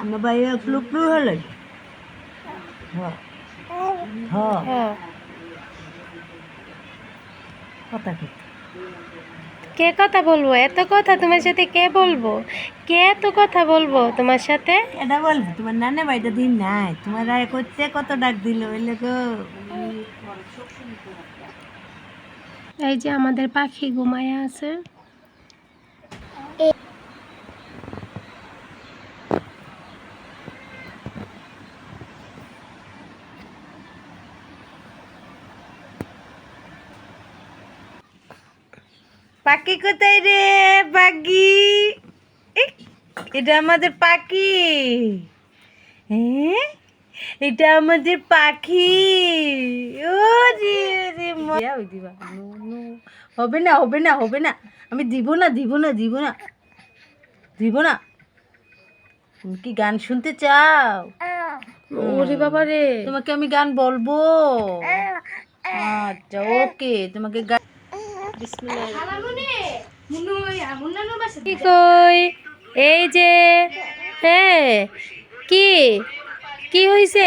আমরা বাইরে ক্লু হলে কথা কে? কথা বলব? এত কথা তোমার সাথে কে বলব? কে এত কথা বলব তোমার সাথে? এটা বলব তোমার নানা বাড়িটা দিন নাই। তোমার রায় করতে কত ডাক দিল এলে গো। এই যে আমাদের পাখি ঘুমায় আছে। পাখি কোথায় রে পাখি? এটা আমাদের পাখি। হ্যাঁ এটা আমাদের পাখি। ও রে রে মজা ওই দিবা। No, no. হবে না হবে না হবে না। আমি দিব না দিব না দিব না। দিব না। তুমি কি গান শুনতে চাও? ওরে বাবা রে। তোমাকে আমি গান বলব। আচ্ছা ওকে। তোমাকে গান কি কই? এই যে হ্যাঁ কি? কি হয়েছে